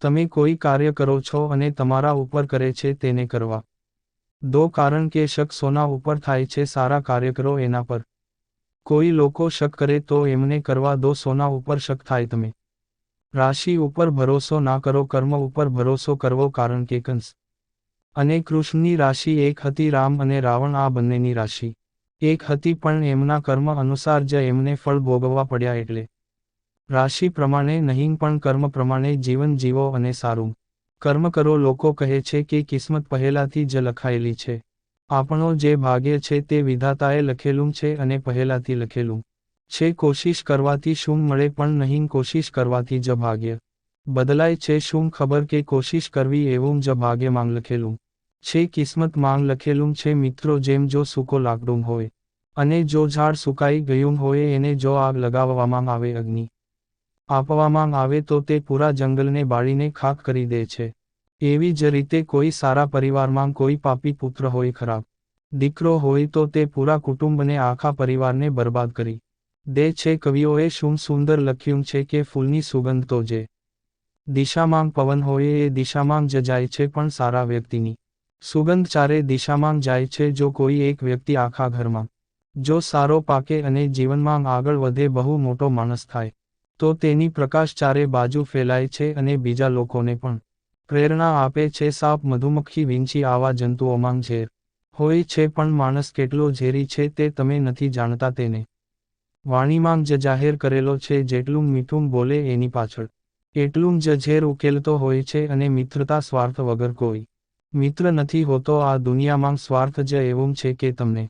તમે કોઈ કાર્ય કરો છો અને તમારા ઉપર કરે છે તેને કરવા. દો કારણ કે શક સોના ઉપર થાય છે, સારા કાર્ય કરો એના પર. કોઈ લોકો શક કરે તો એમને કરવા દો, સોના ઉપર શક થાય તમે. રાશિ ઉપર ભરોસો ના કરો, કર્મ ઉપર ભરોસો કરવો કારણ કે કંસ. અને કૃષ્ણની રાશિ એક હતી, રામ અને રાવણ આ બંનેની રાશિ. એક હતી પણ એમના કર્મ અનુસાર જ એમને ફળ ભોગવવા પડ્યા એટલે. રાશિ પ્રમાણે નહીં પણ કર્મ પ્રમાણે જીવન જીવો અને સારું. કર્મ કરો લોકો કહે છે કે કિસ્મત પહેલાથી જ લખાયેલી છે. આપણો જે ભાગ્ય છે તે વિધાતાએ લખેલું છે અને પહેલાથી લખેલું છે. કોશિશ કરવાથી શું મળે પણ નહીં કોશિશ કરવાથી જ ભાગ્ય. બદલાય છે શું ખબર કે કોશિશ કરવી એવું જ ભાગ્ય માંગ લખેલું છે. કિસ્મત માંગ લખેલું છે મિત્રો જેમ જો સૂકો લાકડું હોય અને જો ઝાડ સુકાઈ ગયું હોય એને જો આગ લગાવવામાં આવે અગ્નિ. આપવામાં આવે તો તે પૂરા જંગલને બાળીને ખાક કરી દે છે. એવી જ રીતે કોઈ સારા પરિવારમાં કોઈ પાપી પુત્ર હોય ખરાબ. દીકરો હોય તો તે પૂરા કુટુંબને આખા પરિવારને બરબાદ કરી દે છે. કવિઓએ શું સુંદર લખ્યું છે કે ફૂલની સુગંધ તો જે દિશામાં પવન હોય એ દિશામાં જ જાય છે પણ સારા વ્યક્તિની સુગંધ ચારે દિશામાં જાય છે. જો કોઈ એક વ્યક્તિ આખા ઘરમાં જો સારો પાકે અને જીવનમાં આગળ વધે બહુ મોટો માણસ થાય તો તેની પ્રકાશ ચારે બાજુ ફેલાય છે અને બીજા લોકોને પણ. પ્રેરણા આપે છે સાપ મધુમક્ખી વીંછી આવા જંતુઓમાં ઝેર હોય છે પણ માણસ કેટલો ઝેરી છે તે તમે નથી જાણતા તેને. વાણીમાં જ જાહેર કરેલો છે જેટલું મીઠું બોલે એની પાછળ. એટલું જ ઝેર ઉકેલતો હોય છે અને મિત્રતા સ્વાર્થ વગર કોઈ મિત્ર નથી હોતો આ દુનિયામાં સ્વાર્થ જ એવું છે કે તમને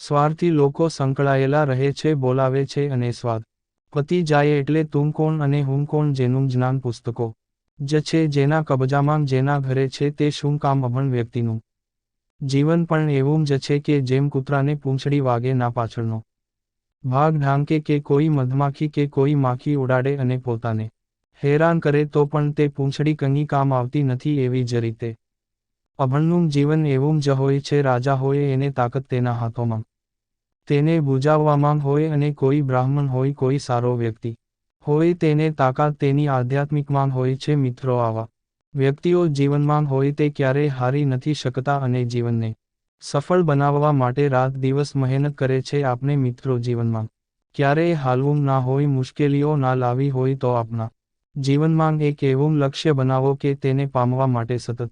સ્વાર્થી લોકો સંકળાયેલા રહે છે, બોલાવે છે અને સ્વાદ પતિ જાય એટલે તું કોણ અને હું કોણ જેનું જ્ઞાન પુસ્તકો? જ છે જેના કબજામાં જેના ઘરે છે તે શું કામ અભણ વ્યક્તિનું? જીવન પણ એવું જ છે કે જેમ કૂતરાને પૂંછડી વાગે ના પાછળનો. ભાગ ઢાંકે કે કોઈ મધમાખી કે કોઈ માખી ઉડાડે અને પોતાને. હેરાન કરે તો પણ તે પૂંછડી કંઈ કામ આવતી નથી એવી જ રીતે. અભણનું જીવન એવું જ હોય છે, રાજા હોય એને તાકત તેના હાથોમાં. તેને બુજાવવામાં હોય અને કોઈ બ્રાહ્મણ હોય, કોઈ સારો વ્યક્તિ હોય, તેને તાકાત તેની આધ્યાત્મિકમાં હોય છે, મિત્રો. આવા વ્યક્તિઓ જીવનમાં હોય તે ક્યારેય હારી નથી શકતા અને જીવનને સફળ બનાવવા માટે રાત દિવસ મહેનત કરે છે. આપણે મિત્રો જીવનમાં ક્યારેય હાલવું ના હોય, મુશ્કેલીઓ ના લાવી હોય તો આપના જીવનમાં એક એવું લક્ષ્ય બનાવો કે તેને પામવા માટે સતત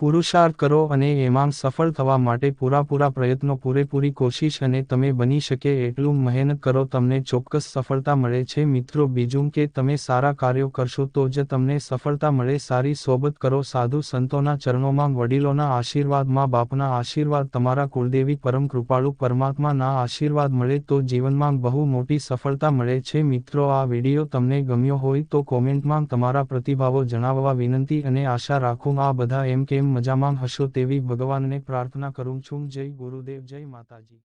પુરુષાર્થ કરો અને એમાં સફળ થવા માટે પૂરાપૂરા પ્રયત્નો, પૂરેપૂરી કોશિશ અને તમે બની શકે એટલું મહેનત કરો, તમને ચોક્કસ સફળતા મળે છે. મિત્રો, બીજું કે તમે સારા કાર્યો કરશો તો જ તમને સફળતા મળે. સારી સોબત કરો. સાધુ સંતોના ચરણોમાં વડીલોના આશીર્વાદ મા બાપના આશીર્વાદ, તમારા કુળદેવી પરમ કૃપાળુ પરમાત્માના આશીર્વાદ મળે તો જીવનમાં બહુ મોટી સફળતા મળે છે. મિત્રો, આ વીડિયો તમને ગમ્યો હોય તો કોમેન્ટમાં તમારા પ્રતિભાવો જણાવવા વિનંતી અને આશા રાખું. આ બધા એમ કેમ મજામાં હશો તેવી ભગવાનને પ્રાર્થના કરું છું. જય ગુરુદેવ જય માતાજી.